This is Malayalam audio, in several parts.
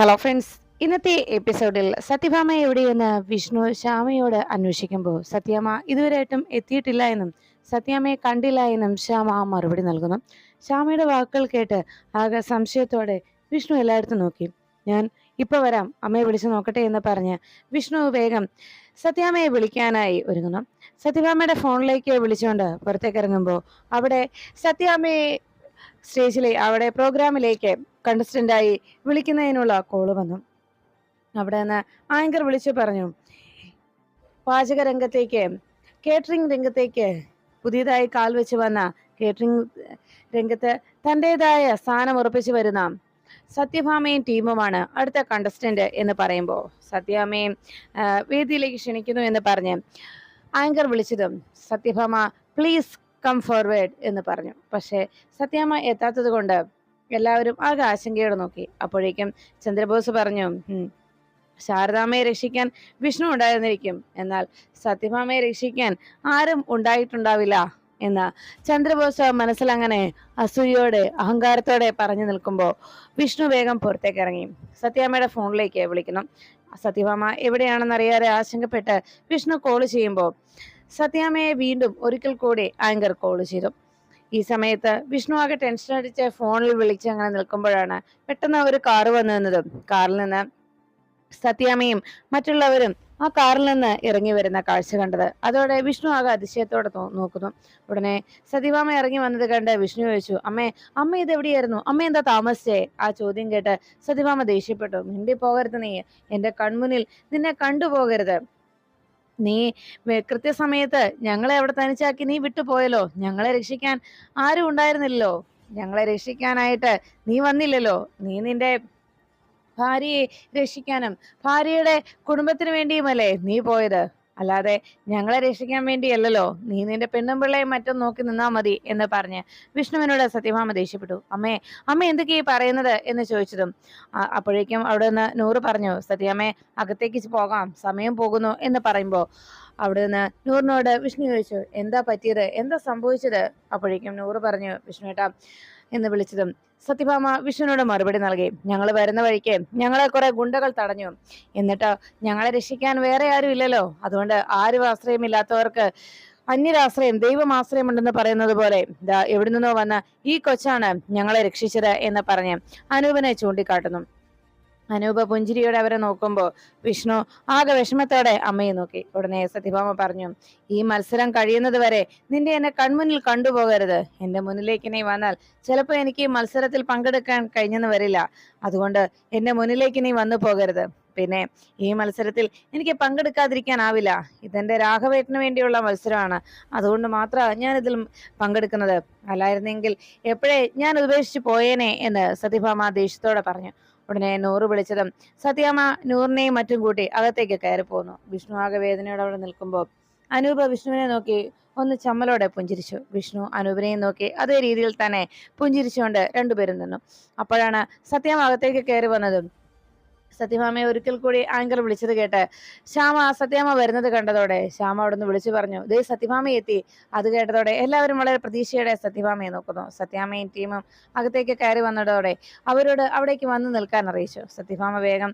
ഹലോ ഫ്രണ്ട്സ് ഇന്നത്തെ എപ്പിസോഡിൽ സത്യഭാമ എവിടെയെന്ന് വിഷ്ണു ശ്യാമയോട് അന്വേഷിക്കുമ്പോൾ സത്യാമ്മ ഇതുവരെയായിട്ടും എത്തിയിട്ടില്ല എന്നും സത്യാമ്മയെ കണ്ടില്ല എന്നും ശ്യാമ മറുപടി നൽകുന്നു. ശ്യാമയുടെ വാക്കുകൾ കേട്ട് ആകെ സംശയത്തോടെ വിഷ്ണു എല്ലായിടത്തും നോക്കി. ഞാൻ ഇപ്പൊ വരാം. അമ്മയെ വിളിച്ചു നോക്കട്ടെ എന്ന് പറഞ്ഞ് വിഷ്ണു വേഗം സത്യാമ്മയെ വിളിക്കാനായി ഒരുങ്ങുന്നു. സത്യഭാമയുടെ ഫോണിലേക്ക് വിളിച്ചുകൊണ്ട് പുറത്തേക്ക് ഇറങ്ങുമ്പോൾ അവിടെ സത്യാമ്മയെ സ്റ്റേജിലെ അവിടെ പ്രോഗ്രാമിലേക്ക് കണ്ടസ്റ്റന്റായി വിളിക്കുന്നതിനുള്ള കോൾ വന്നു. അവിടെ നിന്ന് ആങ്കർ വിളിച്ചു പറഞ്ഞു പാചക രംഗത്തേക്ക് കേറ്ററിംഗ് രംഗത്തേക്ക് പുതിയതായി കാൽ വെച്ച് വന്ന കേറ്ററിംഗ് രംഗത്ത് തന്റെതായ സ്ഥാനം ഉറപ്പിച്ചു വരുന്ന സത്യഭാമയും ടീമുമാണ് അടുത്ത കണ്ടസ്റ്റന്റ് എന്ന് പറയുമ്പോൾ സത്യഭാമയും വേദിയിലേക്ക് ക്ഷണിക്കുന്നു എന്ന് പറഞ്ഞ് ആങ്കർ വിളിച്ചതും സത്യഭാമ പ്ലീസ് കം ഫോർവേഡ് എന്ന് പറഞ്ഞു. പക്ഷേ സത്യാമ്മ എത്താത്തത് കൊണ്ട് എല്ലാവരും ആകെ ആശങ്കയോടെ നോക്കി. അപ്പോഴേക്കും ചന്ദ്രബോസ് പറഞ്ഞു "ഉം, ശാരദാമ്മയെ രക്ഷിക്കാൻ വിഷ്ണു ഉണ്ടായിരുന്നിരിക്കും. എന്നാൽ സത്യഭാമയെ രക്ഷിക്കാൻ ആരും ഉണ്ടായിട്ടുണ്ടാവില്ല എന്ന് ചന്ദ്രബോസ് മനസ്സിലങ്ങനെ അസൂയോടെ അഹങ്കാരത്തോടെ പറഞ്ഞു നിൽക്കുമ്പോൾ വിഷ്ണു വേഗം പുറത്തേക്ക് ഇറങ്ങി. സത്യാമ്മയുടെ ഫോണിലേക്ക് വിളിക്കണം സത്യഭാമ എവിടെയാണെന്ന് അറിയാതെ ആശങ്കപ്പെട്ട് വിഷ്ണു കോൾ ചെയ്യുമ്പോൾ സത്യാമ്മയെ വീണ്ടും ഒരിക്കൽ കൂടി ആങ്കർ കോൾ ചെയ്തു. ഈ സമയത്ത് വിഷ്ണു ആകെ ടെൻഷൻ അടിച്ച് ഫോണിൽ വിളിച്ച് അങ്ങനെ നിൽക്കുമ്പോഴാണ് പെട്ടെന്ന് ഒരു കാറ് വന്നു നിന്നതും കാറിൽ നിന്ന് സത്യാമ്മയും മറ്റുള്ളവരും ആ കാറിൽ നിന്ന് ഇറങ്ങി വരുന്ന കാഴ്ച കണ്ടത്. അതോടെ വിഷ്ണു ആകെ അതിശയത്തോടെ നോക്കുന്നു. ഉടനെ സതിവാമ ഇറങ്ങി വന്നത് കണ്ട് വിഷ്ണു ചോദിച്ചു അമ്മേ അമ്മ ഇത് എവിടെയായിരുന്നു? അമ്മ എന്താ താമസിച്ചേ? ആ ചോദ്യം കേട്ട് സതിവാമ ദേഷ്യപ്പെട്ടു. മിണ്ടി പോകരുത് നീ. എന്റെ കൺമുന്നിൽ നിന്നെ കണ്ടുപോകരുത്. നീ കൃത്യസമയത്ത് ഞങ്ങളെ അവിടെ തനിച്ചാക്കി നീ വിട്ടുപോയല്ലോ. ഞങ്ങളെ രക്ഷിക്കാൻ ആരും ഉണ്ടായിരുന്നില്ലല്ലോ. ഞങ്ങളെ രക്ഷിക്കാനായിട്ട് നീ വന്നില്ലല്ലോ. നീ നിന്റെ ഭാര്യയെ രക്ഷിക്കാനും ഭാര്യയുടെ കുടുംബത്തിന് വേണ്ടിയുമല്ലേ നീ പോയത്? അല്ലാതെ ഞങ്ങളെ രക്ഷിക്കാൻ വേണ്ടിയല്ലല്ലോ. നീ നിന്റെ പെണ്ണും പിള്ളയും മറ്റും നോക്കി നിന്നാ മതി എന്ന് പറഞ്ഞ് വിഷ്ണുവിനോട് സത്യഭാമ ദേഷ്യപ്പെട്ടു. അമ്മേ അമ്മ എന്തൊക്കെയാ പറയുന്നത് എന്ന് ചോദിച്ചതും അപ്പോഴേക്കും അവിടെ നിന്ന് നൂറ് പറഞ്ഞു സത്യാമ്മേ അകത്തേക്ക് പോകാം സമയം പോകുന്നു എന്ന് പറയുമ്പോൾ അവിടെ നിന്ന് നൂറിനോട് വിഷ്ണു ചോദിച്ചു എന്താ പറ്റിയത്? എന്താ സംഭവിച്ചത്? അപ്പോഴേക്കും നൂറ് പറഞ്ഞു വിഷ്ണുവേട്ടാ എന്ന് വിളിച്ചതും സത്യഭാമ വിഷ്ണുവിനോട് മറുപടി നൽകി. ഞങ്ങൾ വരുന്ന വഴിക്ക് ഞങ്ങളെ കുറെ ഗുണ്ടകൾ തടഞ്ഞു. എന്നിട്ട് ഞങ്ങളെ രക്ഷിക്കാൻ വേറെ ആരും ഇല്ലല്ലോ. അതുകൊണ്ട് ആരും ആശ്രയമില്ലാത്തവർക്ക് അന്യരാശ്രയം ദൈവമാശ്രയം ഉണ്ടെന്ന് പറയുന്നത് പോലെ എവിടെ നിന്നോ വന്ന ഈ കൊച്ചാണ് ഞങ്ങളെ രക്ഷിച്ചത് എന്ന് പറഞ്ഞ് അനൂപനെ ചൂണ്ടിക്കാട്ടുന്നു. അനൂപ പുഞ്ചിരിയോടെ അവരെ നോക്കുമ്പോൾ വിഷ്ണു ആകെ വിഷമത്തോടെ അമ്മയെ നോക്കി. ഉടനെ സത്യഭാമ പറഞ്ഞു ഈ മത്സരം കഴിയുന്നത് വരെ നിന്റെ എന്നെ കൺമുന്നിൽ കണ്ടുപോകരുത്. എന്റെ മുന്നിലേക്ക് നീ വന്നാൽ ചിലപ്പോൾ എനിക്ക് ഈ മത്സരത്തിൽ പങ്കെടുക്കാൻ കഴിഞ്ഞെന്ന് വരില്ല. അതുകൊണ്ട് എന്റെ മുന്നിലേക്ക് നീ വന്നു പോകരുത്. പിന്നെ ഈ മത്സരത്തിൽ എനിക്ക് പങ്കെടുക്കാതിരിക്കാനാവില്ല. ഇതെന്റെ രാഘവേട്ടന് വേണ്ടിയുള്ള മത്സരമാണ്. അതുകൊണ്ട് മാത്രമാണ് ഞാൻ ഇതിൽ പങ്കെടുക്കുന്നത്. അല്ലായിരുന്നെങ്കിൽ എപ്പോഴേ ഞാൻ ഉപേക്ഷിച്ച് പോയേനെ എന്ന് സത്യഭാമ ദേഷ്യത്തോടെ പറഞ്ഞു. ഉടനെ നൂറ് വിളിച്ചതും സത്യാമ്മ നൂറിനെയും മറ്റും കൂട്ടി അകത്തേക്ക് കയറി പോന്നു. വിഷ്ണു ആകെ വേദനയോടെ അവിടെ നിൽക്കുമ്പോൾ അനൂപ വിഷ്ണുവിനെ നോക്കി ഒന്ന് ചമ്മലോടെ പുഞ്ചിരിച്ചു. വിഷ്ണു അനൂപിനെയും നോക്കി അതേ രീതിയിൽ തന്നെ പുഞ്ചിരിച്ചുകൊണ്ട് രണ്ടുപേരും നിന്നു. അപ്പോഴാണ് സത്യാമ്മ അകത്തേക്ക് കയറി വന്നതും സത്യഭാമയെ ഒരിക്കൽ കൂടി ആങ്കർ വിളിച്ചത് കേട്ട്. ശ്യാമ സത്യാമ്മ വരുന്നത് കണ്ടതോടെ ശ്യാമ അവിടെ നിന്ന് വിളിച്ചു പറഞ്ഞു ദേ സത്യഭാമ എത്തി. അത് കേട്ടതോടെ എല്ലാവരും വളരെ പ്രതീക്ഷയോടെ സത്യഭാമയെ നോക്കുന്നു. സത്യാമ്മയും ടീമും അകത്തേക്ക് കയറി വന്നതോടെ അവരോട് അവിടേക്ക് വന്ന് നിൽക്കാൻ അറിയിച്ചു. സത്യഭാമ വേഗം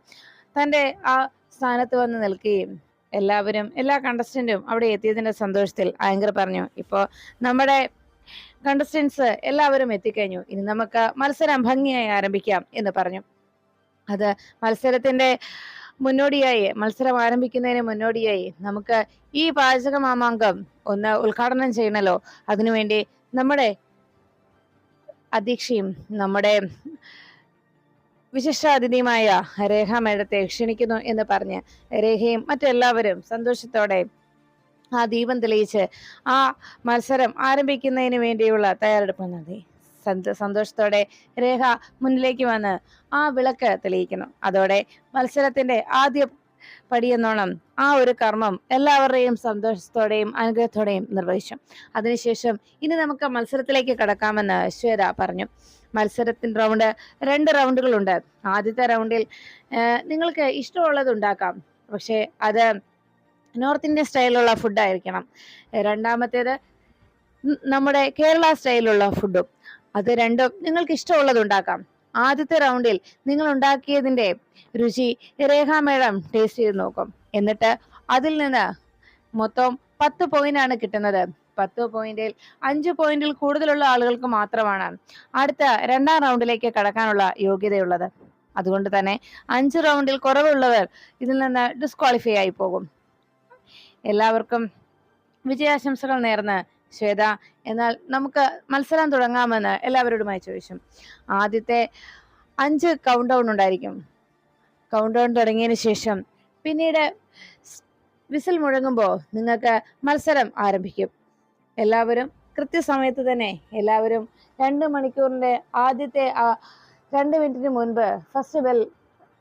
തന്റെ ആ സ്ഥാനത്ത് വന്ന് നിൽക്കുകയും എല്ലാവരും എല്ലാ കണ്ടസ്റ്റന്റും അവിടെ എത്തിയതിന്റെ സന്തോഷത്തിൽ ആങ്കർ പറഞ്ഞു ഇപ്പോ നമ്മുടെ കണ്ടസ്റ്റൻസ് എല്ലാവരും എത്തിക്കഴിഞ്ഞു. ഇനി നമുക്ക് മത്സരം ഭംഗിയായി ആരംഭിക്കാം എന്ന് പറഞ്ഞു. അത് മത്സരത്തിന്റെ മുന്നോടിയായി മത്സരം ആരംഭിക്കുന്നതിന് മുന്നോടിയായി. നമുക്ക് ഈ പാചക മാമാങ്കം ഒന്ന് ഉദ്ഘാടനം ചെയ്യണല്ലോ. അതിനുവേണ്ടി നമ്മുടെ അധ്യക്ഷയും നമ്മുടെ വിശിഷ്ടാതിഥിയുമായ രേഖ മേഡത്തെ ക്ഷണിക്കുന്നു എന്ന് പറഞ്ഞ് രേഖയും മറ്റെല്ലാവരും സന്തോഷത്തോടെ ആ ദീപം തെളിയിച്ച് ആ മത്സരം ആരംഭിക്കുന്നതിന് വേണ്ടിയുള്ള തയ്യാറെടുപ്പ് നടത്തി സന്തോഷത്തോടെ രേഖ മുന്നിലേക്ക് വന്ന് ആ വിളക്ക് തെളിയിക്കുന്നു. അതോടെ മത്സരത്തിന്റെ ആദ്യ പടിയെന്നോണം ആ ഒരു കർമ്മം എല്ലാവരുടെയും സന്തോഷത്തോടെയും അനുഗ്രഹത്തോടെയും നിർവഹിച്ചു. അതിനുശേഷം ഇനി നമുക്ക് മത്സരത്തിലേക്ക് കടക്കാമെന്ന് ശ്വേത പറഞ്ഞു. മത്സരത്തിന്റെ റൗണ്ട് രണ്ട് റൗണ്ടുകളുണ്ട് ആദ്യത്തെ റൗണ്ടിൽ നിങ്ങൾക്ക് ഇഷ്ടമുള്ളത് ഉണ്ടാക്കാം. പക്ഷേ അത് നോർത്ത് ഇന്ത്യൻ സ്റ്റൈലുള്ള ഫുഡായിരിക്കണം രണ്ടാമത്തേത് നമ്മുടെ കേരള സ്റ്റൈലുള്ള ഫുഡും അത് രണ്ടും നിങ്ങൾക്ക് ഇഷ്ടമുള്ളത് ഉണ്ടാക്കാം. ആദ്യത്തെ റൗണ്ടിൽ നിങ്ങൾ ഉണ്ടാക്കിയതിന്റെ രുചി രേഖ മേഡം ടേസ്റ്റ് ചെയ്ത് നോക്കും. എന്നിട്ട് അതിൽ നിന്ന് മൊത്തം പത്ത് പോയിന്റ് ആണ് കിട്ടുന്നത്. പത്ത് പോയിന്റിൽ അഞ്ച് പോയിന്റിൽ കൂടുതലുള്ള ആളുകൾക്ക് മാത്രമാണ് അടുത്ത രണ്ടാം റൗണ്ടിലേക്ക് കടക്കാനുള്ള യോഗ്യതയുള്ളത്. അതുകൊണ്ട് തന്നെ അഞ്ച് റൗണ്ടിൽ കുറവുള്ളവർ ഇതിൽ നിന്ന് ഡിസ്ക്വാളിഫൈ ആയി പോകും. എല്ലാവർക്കും വിജയാശംസകൾ നേർന്ന് ശ്വേത എന്നാൽ നമുക്ക് മത്സരം തുടങ്ങാമെന്ന് എല്ലാവരോടുമായി ചോദിച്ചു. ആദ്യത്തെ അഞ്ച് കൗണ്ട് ഡൗൺ ഉണ്ടായിരിക്കും. കൗണ്ട് ഡൗൺ തുടങ്ങിയതിന് ശേഷം പിന്നീട് വിസിൽ മുഴങ്ങുമ്പോൾ നിങ്ങൾക്ക് മത്സരം ആരംഭിക്കും. എല്ലാവരും കൃത്യസമയത്ത് തന്നെ എല്ലാവരും രണ്ട് മണിക്കൂറിന്റെ ആദ്യത്തെ ആ രണ്ട് മിനിറ്റിന് മുൻപ് ഫസ്റ്റ് ബെൽ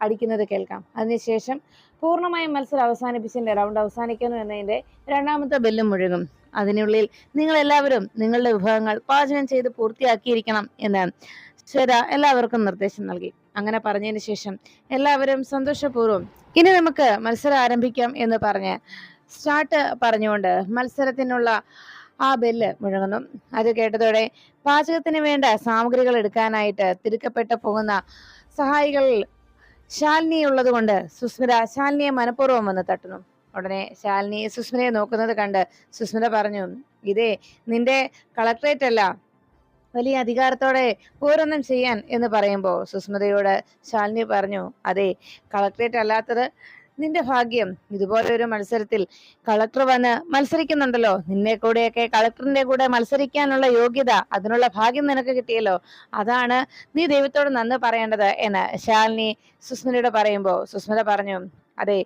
അടിക്കുന്നത് കേൾക്കാം. അതിനുശേഷം പൂർണമായും മത്സരം അവസാനിപ്പിച്ചതിന്റെ റൗണ്ട് അവസാനിക്കുന്നു എന്നതിന്റെ രണ്ടാമത്തെ ബെല്ലും മുഴുകും അതിനുള്ളിൽ നിങ്ങൾ എല്ലാവരും നിങ്ങളുടെ വിഭവങ്ങൾ പാചകം ചെയ്ത് പൂർത്തിയാക്കിയിരിക്കണം എന്ന് ശ്വേത എല്ലാവർക്കും നിർദ്ദേശം നൽകി. അങ്ങനെ പറഞ്ഞതിന് ശേഷം എല്ലാവരും സന്തോഷപൂർവം ഇനി നമുക്ക് മത്സരം ആരംഭിക്കാം എന്ന് പറഞ്ഞ് സ്റ്റാർട്ട് പറഞ്ഞുകൊണ്ട് മത്സരത്തിനുള്ള ആ ബെല്ല് മുഴങ്ങുന്നു. അത് കേട്ടതോടെ പാചകത്തിന് വേണ്ട സാമഗ്രികൾ എടുക്കാനായിട്ട് തിരുക്കപ്പെട്ട് പോകുന്ന സഹായികളിൽ ശാലിനി ഉള്ളത് കൊണ്ട് സുസ്മിത ശാലിനിയെ മനഃപൂർവം വന്ന് തട്ടുന്നു. ഉടനെ ശാലിനി സുസ്മിതയെ നോക്കുന്നത് കണ്ട് സുസ്മിത പറഞ്ഞു ഇതേ നിന്റെ കളക്ടറേറ്റ് അല്ല. വലിയ അധികാരത്തോടെ ഓരോന്നും ചെയ്യാൻ എന്ന് പറയുമ്പോൾ സുസ്മിതയോട് ശാലിനി പറഞ്ഞു അതെ കളക്ടറേറ്റ് അല്ലാത്തത് നിന്റെ ഭാഗ്യം. ഇതുപോലെ ഒരു മത്സരത്തിൽ കളക്ടർ വന്ന് മത്സരിക്കുന്നുണ്ടല്ലോ. നിന്നെ കൂടെയൊക്കെ കളക്ടറിന്റെ കൂടെ മത്സരിക്കാനുള്ള യോഗ്യത അതിനുള്ള ഭാഗ്യം നിനക്ക് കിട്ടിയല്ലോ. അതാണ് നീ ദൈവത്തോട് നന്ദി പറയേണ്ടത് എന്ന് ശാലിനി സുസ്മിതയോട് പറയുമ്പോൾ സുസ്മിത പറഞ്ഞു അതെ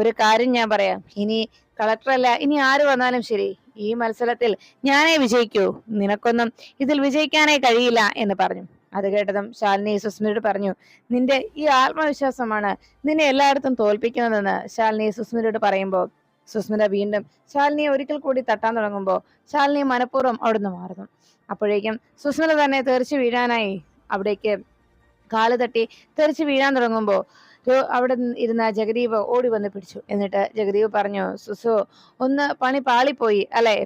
ഒരു കാര്യം ഞാൻ പറയാം. ഇനി കളക്ടറല്ല ഇനി ആര് വന്നാലും ശരി ഈ മത്സരത്തിൽ ഞാനേ വിജയിക്കൂ. നിനക്കൊന്നും ഇതിൽ വിജയിക്കാനേ കഴിയില്ല എന്ന് പറഞ്ഞു. അത് കേട്ടതും ശാലിനി സുസ്മിതയോട് പറഞ്ഞു നിന്റെ ഈ ആത്മവിശ്വാസമാണ് നിന്നെ എല്ലായിടത്തും തോൽപ്പിക്കുന്നതെന്ന് ശാലിനി സുസ്മിതയോട് പറയുമ്പോൾ സുസ്മിത വീണ്ടും ശാലിനിയെ ഒരിക്കൽ കൂടി തട്ടാൻ തുടങ്ങുമ്പോൾ ശാലിനി മനഃപൂർവം അവിടുന്ന് മാറുന്നു. അപ്പോഴേക്കും സുസ്മിത തന്നെ തെറിച്ചു വീഴാനായി അവിടേക്ക് കാൽ തട്ടി തെറിച്ചു വീഴാൻ തുടങ്ങുമ്പോൾ അവിടെ ഇരുന്ന ജഗദീപ് ഓടി വന്ന് പിടിച്ചു. എന്നിട്ട് ജഗദീപ് പറഞ്ഞു സുസു ഒന്ന് പണി പാളിപ്പോയി അല്ലേ?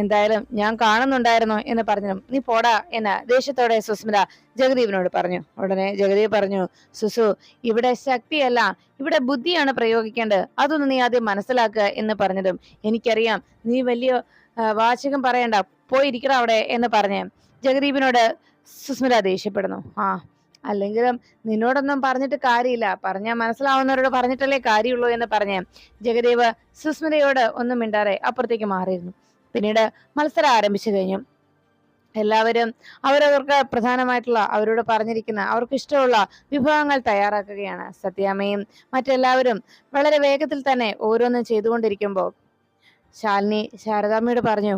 എന്തായാലും ഞാൻ കാണുന്നുണ്ടായിരുന്നു എന്ന് പറഞ്ഞു നീ പോടാ എന്ന് ദേഷ്യത്തോടെ സുസ്മിത ജഗദീപിനോട് പറഞ്ഞു. ഉടനെ ജഗദീപ് പറഞ്ഞു സുസു ഇവിടെ ശക്തിയല്ല ഇവിടെ ബുദ്ധിയാണ് പ്രയോഗിക്കേണ്ടത്. അതൊന്ന് നീ ആദ്യം മനസ്സിലാക്കുക എന്ന് പറഞ്ഞതും എനിക്കറിയാം നീ വലിയ വാചകം പറയണ്ട പോയിരിക്കണം അവിടെ എന്ന് പറഞ്ഞ് ജഗദീപിനോട് സുസ്മിത ദേഷ്യപ്പെടുന്നു. ആ അല്ലെങ്കിലും നിന്നോടൊന്നും പറഞ്ഞിട്ട് കാര്യമില്ല. പറഞ്ഞാൽ മനസ്സിലാവുന്നവരോട് പറഞ്ഞിട്ടല്ലേ കാര്യമുള്ളൂ എന്ന് പറഞ്ഞ് ജഗദേവ് സുസ്മിതയോട് ഒന്നും മിണ്ടാതെ അപ്പുറത്തേക്ക് മാറിയിരുന്നു. പിന്നീട് മത്സരം ആരംഭിച്ചു കഴിഞ്ഞു. എല്ലാവരും അവരവർക്ക് പ്രധാനമായിട്ടുള്ള അവരോട് പറഞ്ഞിരിക്കുന്ന അവർക്ക് ഇഷ്ടമുള്ള വിഭവങ്ങൾ തയ്യാറാക്കുകയാണ്. സത്യാമ്മയും മറ്റെല്ലാവരും വളരെ വേഗത്തിൽ തന്നെ ഓരോന്നും ചെയ്തുകൊണ്ടിരിക്കുമ്പോൾ ശാലിനി ശാരദാമ്മയോട് പറഞ്ഞു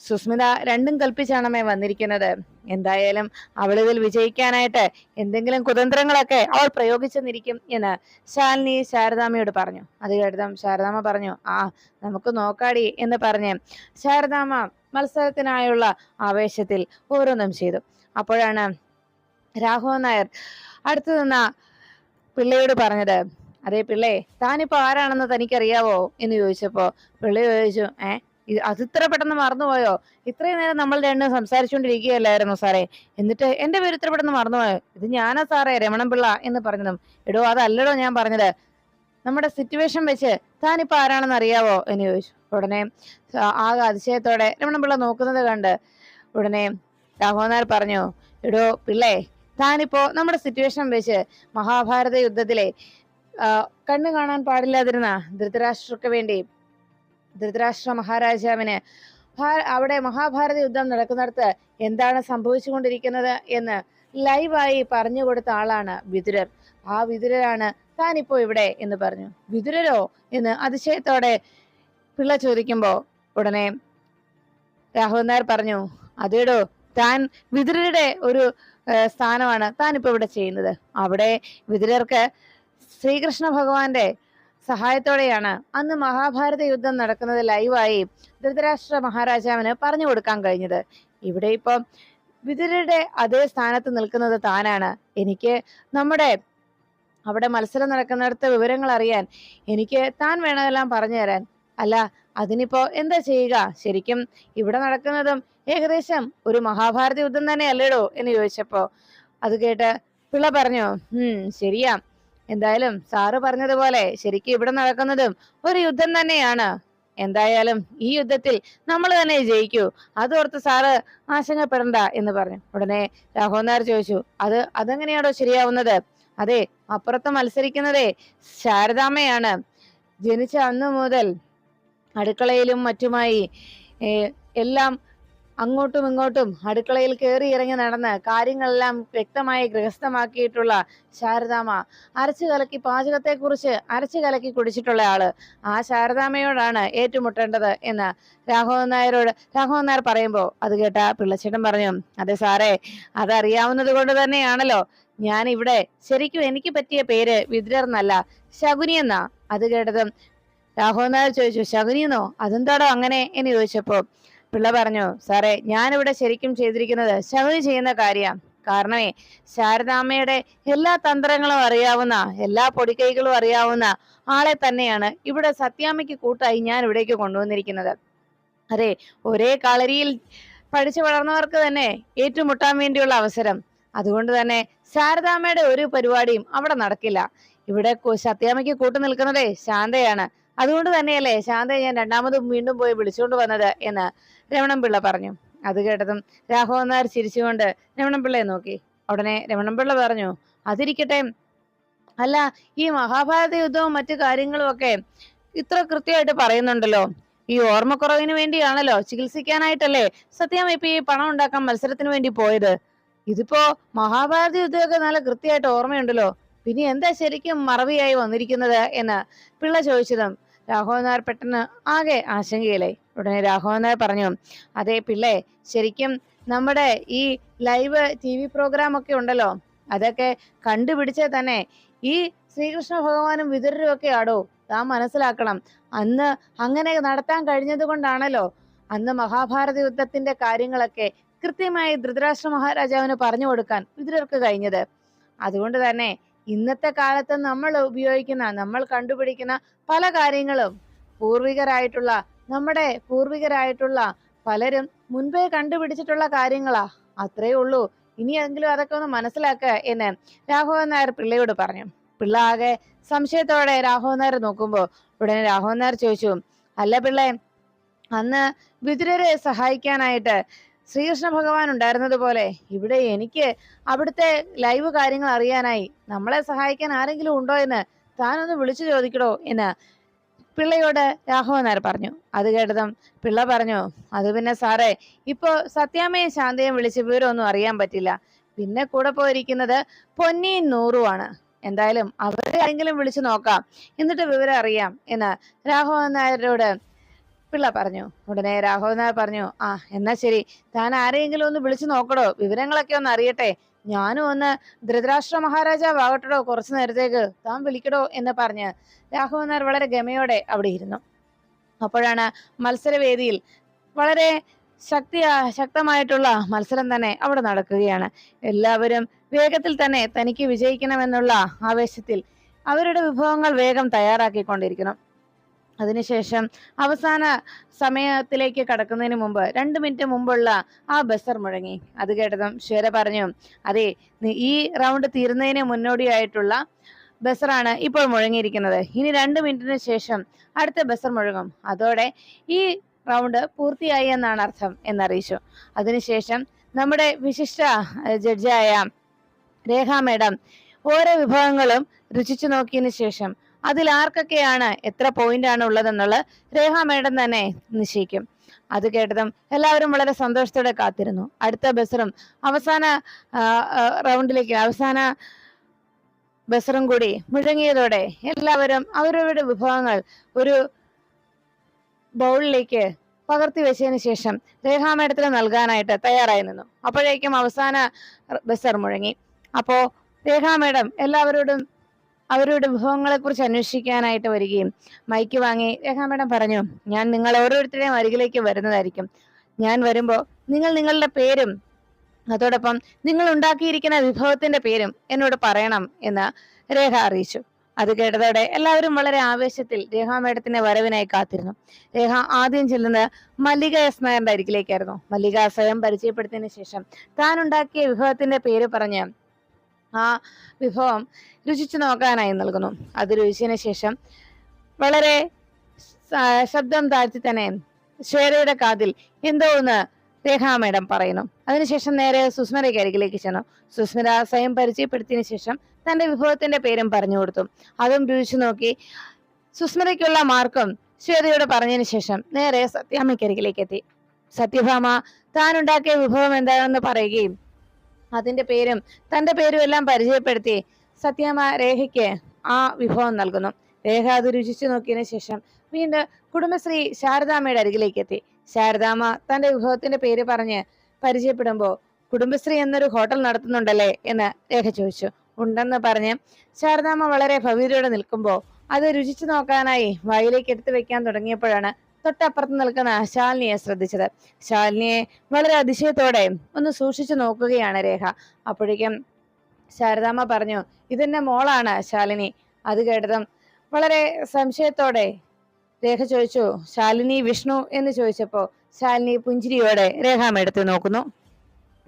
സുസ്മിത രണ്ടും കൽപ്പിച്ചാണമേ വന്നിരിക്കുന്നത്. എന്തായാലും അവളിതിൽ വിജയിക്കാനായിട്ട് എന്തെങ്കിലും കുതന്ത്രങ്ങളൊക്കെ അവൾ പ്രയോഗിച്ചെന്നിരിക്കും എന്ന് ശാലിനി ശാരദാമ്മയോട് പറഞ്ഞു. അത് കേട്ടതും ശാരദാമ്മ പറഞ്ഞു ആ നമുക്ക് നോക്കാടി എന്ന് പറഞ്ഞ് ശാരദാമ്മ മത്സരത്തിനായുള്ള ആവേശത്തിൽ ഓരോന്നും ചെയ്തു. അപ്പോഴാണ് രാഘവൻ നായർ അടുത്തു നിന്ന പിള്ളയോട് പറഞ്ഞത് അതേ പിള്ളേ താനിപ്പോ ആരാണെന്ന് തനിക്കറിയാവോ? എന്ന് ചോദിച്ചപ്പോ പിള്ള ചോദിച്ചു ഏ ഇത് അത് ഇത്ര പെട്ടെന്ന് മറന്നുപോയോ? ഇത്രയും നേരം നമ്മൾ രണ്ടും സംസാരിച്ചുകൊണ്ടിരിക്കുകയല്ലായിരുന്നു സാറേ? എന്നിട്ട് എന്റെ പേര് ഇത്ര പെട്ടെന്ന് മറന്നുപോയോ? ഇത് ഞാനാ സാറേ രമണൻ പിള്ള എന്ന് പറഞ്ഞതും. എടോ അതല്ലടോ ഞാൻ പറഞ്ഞത്. നമ്മുടെ സിറ്റുവേഷൻ വെച്ച് താനിപ്പോ ആരാണെന്ന് അറിയാവോ? എന്ന് ചോദിച്ചു. ഉടനെ ആകെ അതിശയത്തോടെ രമണൻ പിള്ള നോക്കുന്നത് കണ്ട് ഉടനെ രാഘവനാർ പറഞ്ഞു എടോ പിള്ളേ താനിപ്പോ നമ്മുടെ സിറ്റുവേഷൻ വെച്ച് മഹാഭാരത യുദ്ധത്തിലെ കണ്ണു കാണാൻ പാടില്ലാതിരുന്ന ധൃതരാഷ്ട്രക്ക് വേണ്ടി ധൃതരാഷ്ട്ര മഹാരാജാവിന് അവിടെ മഹാഭാരത യുദ്ധം നടക്കുന്നിടത്ത് എന്താണ് സംഭവിച്ചുകൊണ്ടിരിക്കുന്നത് എന്ന് ലൈവായി പറഞ്ഞു കൊടുത്ത ആളാണ് വിതുരർ ആ വിതുരരാണ് താനിപ്പോ ഇവിടെ എന്ന് പറഞ്ഞു. വിതുരരോ എന്ന് അതിശയത്തോടെ പിള്ള ചോദിക്കുമ്പോ ഉടനെ രാഹുൽ നായർ പറഞ്ഞു അതേടോ താൻ വിതുരരുടെ ഒരു സ്ഥാനമാണ് താനിപ്പോ ഇവിടെ ചെയ്യുന്നത്. അവിടെ വിതുരർക്ക് ശ്രീകൃഷ്ണ ഭഗവാന്റെ സഹായത്തോടെയാണ്. അന്ന് മഹാഭാരത യുദ്ധം നടക്കുന്നത് ലൈവായി ധൃതരാഷ്ട്ര മഹാരാജാവിന് പറഞ്ഞു കൊടുക്കാൻ കഴിഞ്ഞത്. ഇവിടെ ഇപ്പം വിതുരരുടെ അതേ സ്ഥാനത്ത് നിൽക്കുന്നത് താനാണ്. എനിക്ക് നമ്മുടെ അവിടെ മത്സരം നടക്കുന്നിടത്ത് വിവരങ്ങൾ അറിയാൻ എനിക്ക് താൻ വേണമെല്ലാം പറഞ്ഞു തരാൻ. അല്ല അതിനിപ്പോ എന്താ ചെയ്യുക? ശരിക്കും ഇവിടെ നടക്കുന്നതും ഏകദേശം ഒരു മഹാഭാരത യുദ്ധം തന്നെ അല്ലേടോ എന്ന് ചോദിച്ചപ്പോ അത് കേട്ട് പിള്ള പറഞ്ഞു ഉം ശരിയാ. എന്തായാലും സാറ് പറഞ്ഞതുപോലെ ശരിക്കും ഇവിടെ നടക്കുന്നതും ഒരു യുദ്ധം തന്നെയാണ്. എന്തായാലും ഈ യുദ്ധത്തിൽ നമ്മൾ തന്നെ ജയിക്കൂ. അതോർത്ത് സാറ് ആശങ്കപ്പെടണ്ട എന്ന് പറഞ്ഞു. ഉടനെ രാഘവനാർ ചോദിച്ചു അത് അതെങ്ങനെയാണോ ശരിയാവുന്നത്? അതെ അപ്പുറത്ത് മത്സരിക്കുന്നതേ ശാരദാമ്മയാണ്. ജനിച്ച അന്നു മുതൽ അടുക്കളയിലും മറ്റുമായി എല്ലാം അങ്ങോട്ടും ഇങ്ങോട്ടും അടുക്കളയിൽ കയറി ഇറങ്ങി നടന്ന് കാര്യങ്ങളെല്ലാം വ്യക്തമായി ഗൃഹസ്ഥമാക്കിയിട്ടുള്ള ശാരദാമ്മ. അരച്ചു കലക്കി പാചകത്തെക്കുറിച്ച് അരച്ചു കലക്കി കുടിച്ചിട്ടുള്ള ആൾ. ആ ശാരദാമ്മയോടാണ് ഏറ്റുമുട്ടേണ്ടത് എന്ന് രാഘവൻ നായരോട് രാഘവൻ നായർ പറയുമ്പോൾ അത് കേട്ട പിള്ളച്ചേട്ടൻ പറഞ്ഞു അതെ സാറേ അതറിയാവുന്നത് കൊണ്ട് തന്നെയാണല്ലോ. ഞാൻ ഇവിടെ ശരിക്കും എനിക്ക് പറ്റിയ പേര് വിദ്രർ എന്നല്ല ശകുനി എന്നാ. അത് കേട്ടതും രാഘവൻ നായർ ചോദിച്ചു ശകുനിയെന്നോ അതെന്താടോ അങ്ങനെ? എന്ന് ചോദിച്ചപ്പോ പിള്ള പറഞ്ഞു സാറേ ഞാനിവിടെ ശരിക്കും ചെയ്തിരിക്കുന്നത് ശകുനി ചെയ്യുന്ന കാര്യം. കാരണമേ ശാരദാമ്മയുടെ എല്ലാ തന്ത്രങ്ങളും അറിയാവുന്ന എല്ലാ പൊടിക്കൈകളും അറിയാവുന്ന ആളെ തന്നെയാണ് ഇവിടെ സത്യാമ്മയ്ക്ക് കൂട്ടായി ഞാൻ ഇവിടേക്ക് കൊണ്ടുവന്നിരിക്കുന്നത്. അതെ ഒരേ കളരിയിൽ പഠിച്ചു വളർന്നവർക്ക് തന്നെ ഏറ്റുമുട്ടാൻ വേണ്ടിയുള്ള അവസരം. അതുകൊണ്ട് തന്നെ ശാരദാമ്മയുടെ ഒരു പരിപാടിയും അവിടെ നടക്കില്ല. ഇവിടെ സത്യാമ്മയ്ക്ക് കൂട്ടു നിൽക്കുന്നതേ ശാന്തയാണ്. അതുകൊണ്ട് തന്നെയല്ലേ ശാന്തയെ ഞാൻ രണ്ടാമതും വീണ്ടും പോയി വിളിച്ചുകൊണ്ട് വന്നത് എന്ന് രമണൻ പിള്ള പറഞ്ഞു. അത് കേട്ടതും രാഘവൻ നായർ ചിരിച്ചുകൊണ്ട് രമണൻ പിള്ളയെ നോക്കി. ഉടനെ രമണൻ പിള്ള പറഞ്ഞു അതിരിക്കട്ടെ. അല്ല ഈ മഹാഭാരത യുദ്ധവും മറ്റു കാര്യങ്ങളും ഒക്കെ ഇത്ര കൃത്യമായിട്ട് പറയുന്നുണ്ടല്ലോ. ഈ ഓർമ്മക്കുറവിന് വേണ്ടിയാണല്ലോ ചികിത്സിക്കാനായിട്ടല്ലേ സത്യം ഇപ്പൊ ഈ പണം ഉണ്ടാക്കാൻ മത്സരത്തിന് വേണ്ടി പോയത്? ഇതിപ്പോ മഹാഭാരത യുദ്ധമൊക്കെ നല്ല കൃത്യമായിട്ട് ഓർമ്മയുണ്ടല്ലോ. പിന്നെ എന്താ ശരിക്കും മറവിയായി വന്നിരിക്കുന്നത്? എന്ന് പിള്ള ചോദിച്ചതും രാഘവൻ നായർ പെട്ടെന്ന് ആകെ ആശങ്കയിലായി. ഉടനെ രാഘവൻ നായർ പറഞ്ഞു അതെ പിള്ളേ ശരിക്കും നമ്മുടെ ഈ ലൈവ് ടി വി പ്രോഗ്രാം ഒക്കെ ഉണ്ടല്ലോ അതൊക്കെ കണ്ടുപിടിച്ചേ തന്നെ ഈ ശ്രീകൃഷ്ണ ഭഗവാനും വിതുരരും ഒക്കെ ആടോ താൻ മനസ്സിലാക്കണം. അന്ന് അങ്ങനെ നടത്താൻ കഴിഞ്ഞത് കൊണ്ടാണല്ലോ അന്ന് മഹാഭാരത യുദ്ധത്തിന്റെ കാര്യങ്ങളൊക്കെ കൃത്യമായി ധൃതരാഷ്ട്ര മഹാരാജാവിന് പറഞ്ഞു കൊടുക്കാൻ വിതുരർക്ക് കഴിഞ്ഞത്. അതുകൊണ്ട് തന്നെ ഇന്നത്തെ കാലത്ത് നമ്മൾ ഉപയോഗിക്കുന്ന നമ്മൾ കണ്ടുപിടിക്കുന്ന പല കാര്യങ്ങളും പൂർവികരായിട്ടുള്ള നമ്മുടെ പൂർവികരായിട്ടുള്ള പലരും മുൻപേ കണ്ടുപിടിച്ചിട്ടുള്ള കാര്യങ്ങളാ. അത്രേ ഉള്ളൂ. ഇനിയെങ്കിലും അതൊക്കെ ഒന്ന് മനസ്സിലാക്കുക എന്ന് രാഘവൻ നായർ പിള്ളയോട് പറഞ്ഞു. പിള്ള ആകെ സംശയത്തോടെ രാഘവൻ നായർ നോക്കുമ്പോൾ ഉടനെ രാഘവൻ നായർ ചോദിച്ചു അല്ല പിള്ളേ അന്ന് വിതുരരെ സഹായിക്കാനായിട്ട് ശ്രീകൃഷ്ണ ഭഗവാൻ ഉണ്ടായിരുന്നത് പോലെ ഇവിടെ എനിക്ക് അവിടുത്തെ ലൈവ് കാര്യങ്ങൾ അറിയാനായി നമ്മളെ സഹായിക്കാൻ ആരെങ്കിലും ഉണ്ടോ എന്ന് താനൊന്ന് വിളിച്ചു ചോദിക്കടോ എന്ന് പിള്ളയോട് രാഘവൻ നായർ പറഞ്ഞു. അത് കേട്ടതും പിള്ള പറഞ്ഞു അത് പിന്നെ സാറേ ഇപ്പോ സത്യാമ്മയും ശാന്തയും വിളിച്ച് വിവരമൊന്നും അറിയാൻ പറ്റില്ല. പിന്നെ കൂടെ പോയിരിക്കുന്നത് പൊന്നിയും നൂറുമാണ് എന്തായാലും അവരെ ആരെങ്കിലും വിളിച്ചു നോക്കാം. എന്നിട്ട് വിവരം അറിയാം എന്ന് രാഘവൻ നായരോട് പിള്ള പറഞ്ഞു. ഉടനെ രാഘവനാഥ് പറഞ്ഞു ആ എന്നാ ശരി. താൻ ആരെയെങ്കിലും ഒന്ന് വിളിച്ചു നോക്കടോ. വിവരങ്ങളൊക്കെ ഒന്ന് അറിയട്ടെ. ഞാനും ഒന്ന് ധൃതരാഷ്ട്ര മഹാരാജാവാകട്ടോ കുറച്ചു നേരത്തേക്ക്. താൻ വിളിക്കടോ എന്ന് പറഞ്ഞ് രാഘവനാർ വളരെ ഗമയോടെ അവിടെ ഇരുന്നു. അപ്പോഴാണ് മത്സരവേദിയിൽ വളരെ ശക്തി ശക്തമായിട്ടുള്ള മത്സരം തന്നെ അവിടെ നടക്കുകയാണ്. എല്ലാവരും വേഗത്തിൽ തന്നെ തനിക്ക് വിജയിക്കണമെന്നുള്ള ആവേശത്തിൽ അവരുടെ വിഭവങ്ങൾ വേഗം തയ്യാറാക്കിക്കൊണ്ടിരിക്കണം അതിനുശേഷം അവസാന സമയത്തിലേക്ക് കടക്കുന്നതിന് മുമ്പ് രണ്ട് മിനിറ്റ് മുമ്പുള്ള ആ ബസർ മുഴങ്ങി. അത് കേട്ടതും ശ്വേര പറഞ്ഞു അതെ ഈ റൗണ്ട് തീരുന്നതിന് മുന്നോടിയായിട്ടുള്ള ബസറാണ് ഇപ്പോൾ മുഴങ്ങിയിരിക്കുന്നത്. ഇനി രണ്ട് മിനിറ്റിന് ശേഷം അടുത്ത ബസർ മുഴങ്ങും. അതോടെ ഈ റൗണ്ട് പൂർത്തിയായി എന്നാണ് അർത്ഥം എന്നറിയിച്ചു. അതിനുശേഷം നമ്മുടെ വിശിഷ്ട ജഡ്ജായ രേഖ മേഡം ഓരോ വിഭവങ്ങളും രുചിച്ചു നോക്കിയതിനു ശേഷം അതിൽ ആർക്കൊക്കെയാണ് എത്ര പോയിന്റ് ആണ് ഉള്ളതെന്നുള്ളത് രേഖ മേഡം തന്നെ നിശ്ചയിക്കും. അത് കേട്ടതും എല്ലാവരും വളരെ സന്തോഷത്തോടെ കാത്തിരുന്നു. അടുത്ത ബസറും അവസാന റൗണ്ടിലേക്ക് അവസാന ബസറും കൂടി മുഴങ്ങിയതോടെ എല്ലാവരും അവരവരുടെ വിഭവങ്ങൾ ഒരു ബൗളിലേക്ക് പകർത്തി വെച്ചതിന് ശേഷം രേഖാ മേഡത്തിന് നൽകാനായിട്ട് തയ്യാറായി നിന്നു. അപ്പോഴേക്കും അവസാന ബസർ മുഴങ്ങി. അപ്പോ രേഖാ മേഡം എല്ലാവരോടും അവരുടെ വിഭവങ്ങളെ കുറിച്ച് അന്വേഷിക്കാനായിട്ട് വരികയും മൈക്ക് വാങ്ങി രേഖാ മേഡം പറഞ്ഞു ഞാൻ നിങ്ങൾ ഓരോരുത്തരെയും അരികിലേക്ക് വരുന്നതായിരിക്കും. ഞാൻ വരുമ്പോൾ നിങ്ങൾ നിങ്ങളുടെ പേരും അതോടൊപ്പം നിങ്ങൾ ഉണ്ടാക്കിയിരിക്കുന്ന വിഭവത്തിന്റെ പേരും എന്നോട് പറയണം എന്ന് രേഖ അറിയിച്ചു. അത് കേട്ടതോടെ എല്ലാവരും വളരെ ആവേശത്തിൽ രേഖ മേഡത്തിന്റെ വരവിനായി കാത്തിരുന്നു. രേഖ ആദ്യം ചെല്ലുന്നത് മല്ലിക എസ് നായരുടെ അരികിലേക്കായിരുന്നു. മല്ലിക സ്വയം പരിചയപ്പെടുത്തിയതിനു ശേഷം താൻ ഉണ്ടാക്കിയ വിഭവത്തിന്റെ പേര് പറഞ്ഞ് ആ വിഭവം രുചിച്ചു നോക്കാനായി നൽകുന്നു. അത് രുചിച്ചതിന് ശേഷം വളരെ ശബ്ദം താഴ്ത്തി തന്നെ ശ്വേതയുടെ കാതിൽ എന്തോ ഒന്ന് രേഖാ മേഡം പറയുന്നു. അതിനുശേഷം നേരെ സുസ്മിരയ്ക്ക് അരികിലേക്ക് ചെന്നു. സുസ്മിര സ്വയം പരിചയപ്പെടുത്തിയതിനു ശേഷം തന്റെ വിഭവത്തിന്റെ പേരും പറഞ്ഞു കൊടുത്തു. അതും രുചിച്ചു നോക്കി സുസ്മിരയ്ക്കുള്ള മാർക്കും ശ്വേതയോട് പറഞ്ഞതിന് ശേഷം നേരെ സത്യാമ്മയ്ക്കരികിലേക്ക് എത്തി. സത്യഭാമ താൻ ഉണ്ടാക്കിയ വിഭവം എന്താണെന്ന് പറയുകയും അതിന്റെ പേരും തന്റെ പേരും എല്ലാം പരിചയപ്പെടുത്തി സത്യാമ്മ രേഖയ്ക്ക് ആ വിഭവം നൽകുന്നു. രേഖ അത് രുചിച്ചു നോക്കിയതിനു ശേഷം വീണ്ടും കുടുംബശ്രീ ശാരദാമ്മയുടെ അരികിലേക്ക് എത്തി. ശാരദാമ്മ തന്റെ വിഭവത്തിന്റെ പേര് പറഞ്ഞ് പരിചയപ്പെടുമ്പോൾ കുടുംബശ്രീ എന്നൊരു ഹോട്ടൽ നടത്തുന്നുണ്ടല്ലേ എന്ന് രേഖ ചോദിച്ചു. ഉണ്ടെന്ന് പറഞ്ഞ് ശാരദാമ്മ വളരെ ഭവ്യതയോടെ നിൽക്കുമ്പോൾ അത് രുചിച്ചു നോക്കാനായി വായിലേക്ക് എടുത്തു വെക്കാൻ തുടങ്ങിയപ്പോഴാണ് തൊട്ടപ്പുറത്ത് നിൽക്കുന്ന ശാലിനിയെ ശ്രദ്ധിച്ചത്. ശാലിനിയെ വളരെ അതിശയത്തോടെ ഒന്ന് സൂക്ഷിച്ചു നോക്കുകയാണ് രേഖ. അപ്പോഴേക്കും ശാരദാമ്മ പറഞ്ഞു ഇതെന്റെ മോളാണ് ശാലിനി. അത് കേട്ടതും വളരെ സംശയത്തോടെ രേഖ ചോദിച്ചു ശാലിനി വിഷ്ണു? എന്ന് ചോദിച്ചപ്പോ ശാലിനി പുഞ്ചിരിയോടെ രേഖാമെടുത്ത് നോക്കുന്നു.